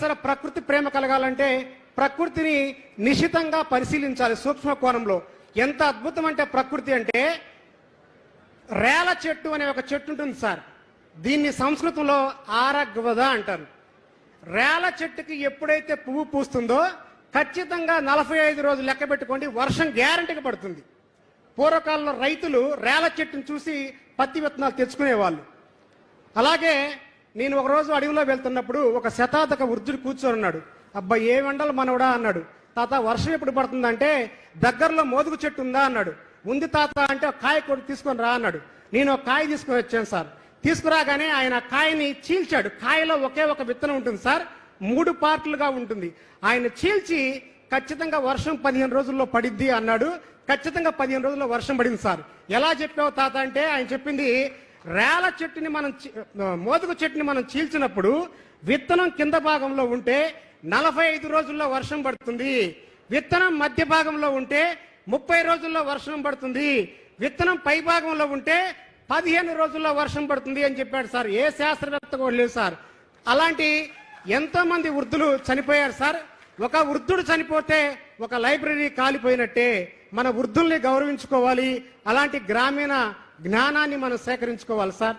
సరే ప్రకృతి ప్రేమ కలగాలంటే ప్రకృతిని నిశితంగా పరిశీలించాలి సూక్ష్మ కోణంలో. ఎంత అద్భుతం అంటే ప్రకృతి అంటే రేల చెట్టు అనే ఒక చెట్టు ఉంటుంది సార్. దీన్ని సంస్కృతంలో ఆరగ్వద అంటారు. రేల చెట్టుకి ఎప్పుడైతే పువ్వు పూస్తుందో ఖచ్చితంగా నలభై ఐదు రోజులు లెక్క పెట్టుకోండి వర్షం గ్యారంటీగా పడుతుంది. పూర్వకాలంలో రైతులు రేల చెట్టును చూసి పత్తి విత్తనాలు తెచ్చుకునేవాళ్ళు. అలాగే నేను ఒకరోజు అడవిలో వెళ్తున్నప్పుడు ఒక శతాధక వృద్ధుడు కూర్చొని ఉన్నాడు అబ్బా ఏ వెండలు మనవడా అన్నాడు. తాత వర్షం ఎప్పుడు పడుతుందంటే దగ్గరలో మోదుగు చెట్టు ఉందా అన్నాడు. ఉంది తాత అంటే ఒక కాయ కొట్టి తీసుకొని రా అన్నాడు. నేను ఒక కాయ తీసుకొని వచ్చాను సార్. తీసుకురాగానే ఆయన కాయని చీల్చాడు. కాయలో ఒకే ఒక విత్తనం ఉంటుంది సార్. మూడు పార్ట్లుగా ఉంటుంది. ఆయన చీల్చి ఖచ్చితంగా వర్షం పదిహేను రోజుల్లో పడిద్ది అన్నాడు. ఖచ్చితంగా పదిహేను రోజుల్లో వర్షం పడింది సార్. ఎలా చెప్పావు తాత అంటే ఆయన చెప్పింది రేల చెట్టుని మనం మోదుగు చెట్టుని మనం చీల్చినప్పుడు విత్తనం కింద భాగంలో ఉంటే నలభై ఐదు రోజుల్లో వర్షం పడుతుంది. విత్తనం మధ్య భాగంలో ఉంటే ముప్పై రోజుల్లో వర్షం పడుతుంది. విత్తనం పై భాగంలో ఉంటే పదిహేను రోజుల్లో వర్షం పడుతుంది అని చెప్పాడు సార్. ఏ శాస్త్రవేత్త కూడా లేదు సార్. అలాంటి ఎంతోమంది వృద్ధులు చనిపోయారు సార్. ఒక వృద్ధుడు చనిపోతే ఒక లైబ్రరీ కాలిపోయినట్టే మన వృద్ధుల్ని గౌరవించుకోవాలి. అలాంటి గ్రామీణ జ్ఞానాన్ని మనం సేకరించుకోవాలి సార్.